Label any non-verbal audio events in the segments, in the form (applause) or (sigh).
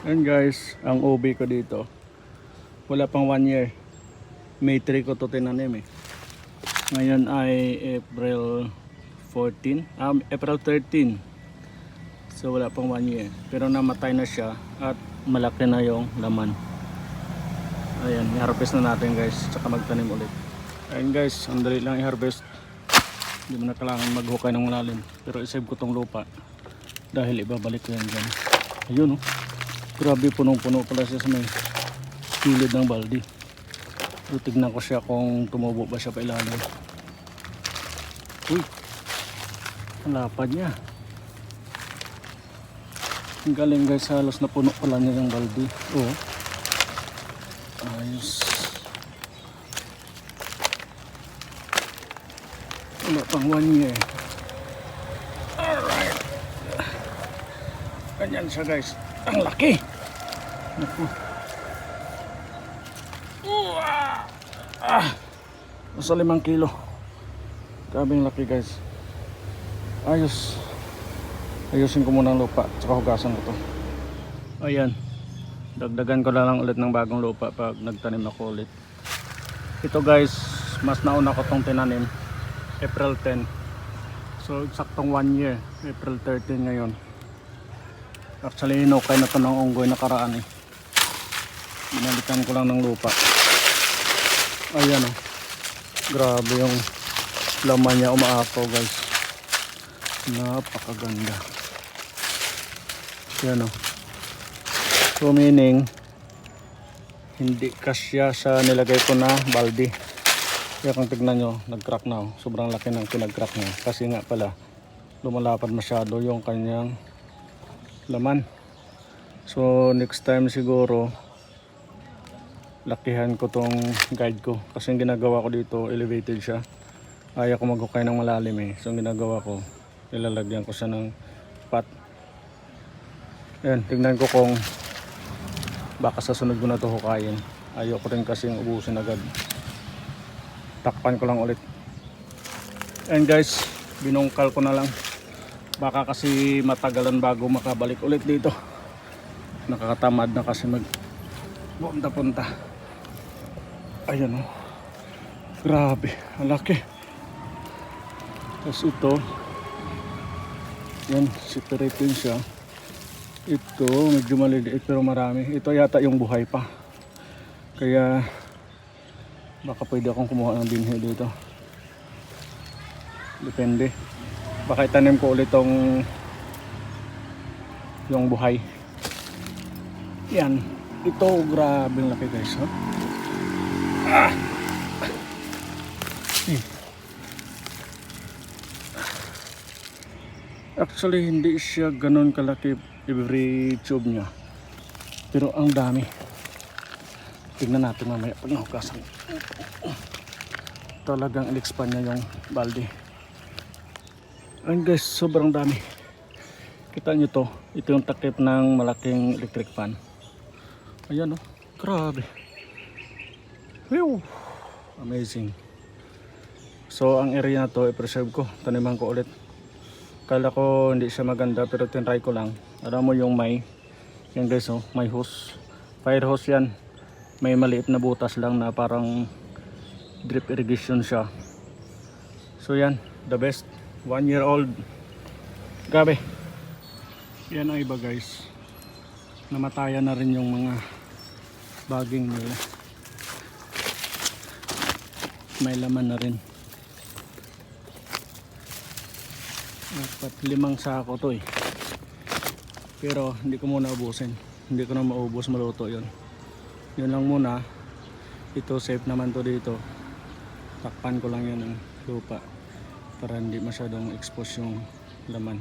Ayan guys, ang ubi ko dito. Wala pang 1 year. May 3 ko to tinanim eh. Ngayon ay April 14, um, April 13. So wala pang 1 year. Pero namatay na siya at malaki na yung laman. Ayan, i-harvest na natin guys. Tsaka magtanim ulit. Ayan guys, ang dali lang i-harvest. Hindi mo na kailangan maghukay ng malalim. Pero isave ko tong lupa. Dahil ibabalik ko yan dyan. Ayun oh. Grabe punong-puno pala siya sa may kilid ng baldi. So, tignan ko siya kung tumubo ba siya pa ilalim. Uy! Ang lapad niya. Ang galing guys, halos na puno pala niya ng baldi. Oo. Ayos. Wala pang one year. Alright. Ganyan siya guys. Ang laki. Ah! Nasa limang kilo. Grabing laki guys. Ayos. Ayusin ko muna ang lupa. Tsaka hugasan ko to. Ayan. Dagdagan ko na lang ulit ng bagong lupa pag nagtanim ako ulit. Ito guys, mas nauna ko tong tinanim. April 10. So, eksaktong 1 year. April 13 ngayon. Actually, inukay na to ng unggoy nakaraan eh. Binalikan ko lang ng lupa. Ayan oh. Grabe yung laman niya umaapaw guys. Napakaganda. Yan oh. So meaning, hindi kasya sa nilagay ko na balde. Kaya kung tignan nyo, nag-crack na oh. Sobrang laki ng pinag-crack niya. Kasi nga pala, lumalapad masyado yung kanyang laman. So next time siguro lakihan ko tong guide ko. Kasi yung ginagawa ko dito elevated siya. Ayaw ko maghukay ng malalim eh. So ang ginagawa ko nilalagyan ko siya ng pot. Yan tignan ko kung baka sa sunod ko na to hukayin. Ayaw ko rin kasing ubusin agad. Takpan ko lang ulit. And guys. Binungkal ko na lang. Baka kasi matagalan bago makabalik ulit dito. Nakakatamad na kasi mag punta punta ayun oh. Grabe ang laki. Tapos ito yan separate din siya. Ito medyo maliliit pero marami. Ito yata yung buhay pa. Kaya baka pwede akong kumuha ng binhi dito. Depende. Baka itanim ko ulit tong yung buhay. Yan ito grabe laki guys oh. Actually hindi siya ganun kalaki every tube niya pero ang dami tignan natin mamaya pag nahugasan talagang in-expand niya yung balde Ayun guys, sobrang dami. Kita nyo to, ito yung takip ng malaking electric fan. Ayan oh, grabe. Whew, amazing. So ang area na to, i-preserve ko, taniman ko ulit. Kala ko hindi siya maganda pero tinry ko lang. Alam mo yung may, yan guys oh, may hose. Fire hose yan. May maliit na butas lang na parang drip irrigation siya. So yan, the best. One year old. Grabe. Yan ang iba guys. Namatayan na rin yung mga baging nila. May laman na rin. Dapat limang sako to eh. Pero hindi ko muna ubusin. Hindi ko na maubos maluto yon. Yun lang muna. Ito safe naman to dito. Takpan ko lang yan ng lupa para hindi masyadong expose yung laman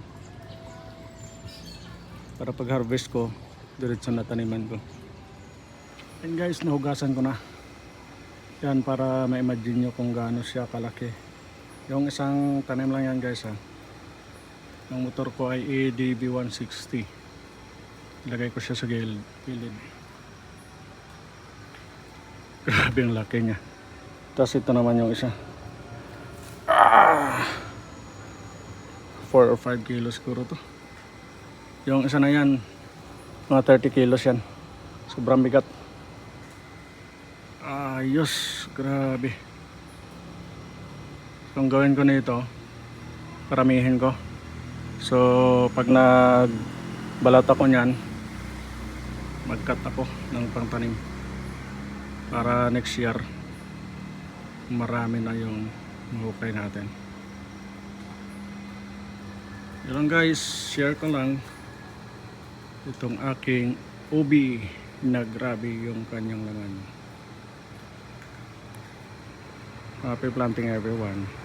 para pag harvest ko diretso na taniman ko and guys nahugasan ko na yan para ma-imagine nyo kung gaano siya kalaki. Yung isang tanim lang yan guys ha. Ang motor ko ay ADB 160 ilagay ko siya sa gilid gilid. (laughs) Grabe ang laki niya. Tapos ito naman yung isa. 4 or 5 kilos siguro to. Yung isa na yan Mga 30 kilos yan. Sobrang bigat. Ayos. Grabe. Kung gawin ko na ito, paramihin ko. So, pag nagbalat ako niyan, mag-cut ako ng pangtanim. Para next year, marami na yung mahukay natin. Yun guys, share ko lang itong aking ubi na grabe yung kanyang laman. Uh, Happy planting everyone.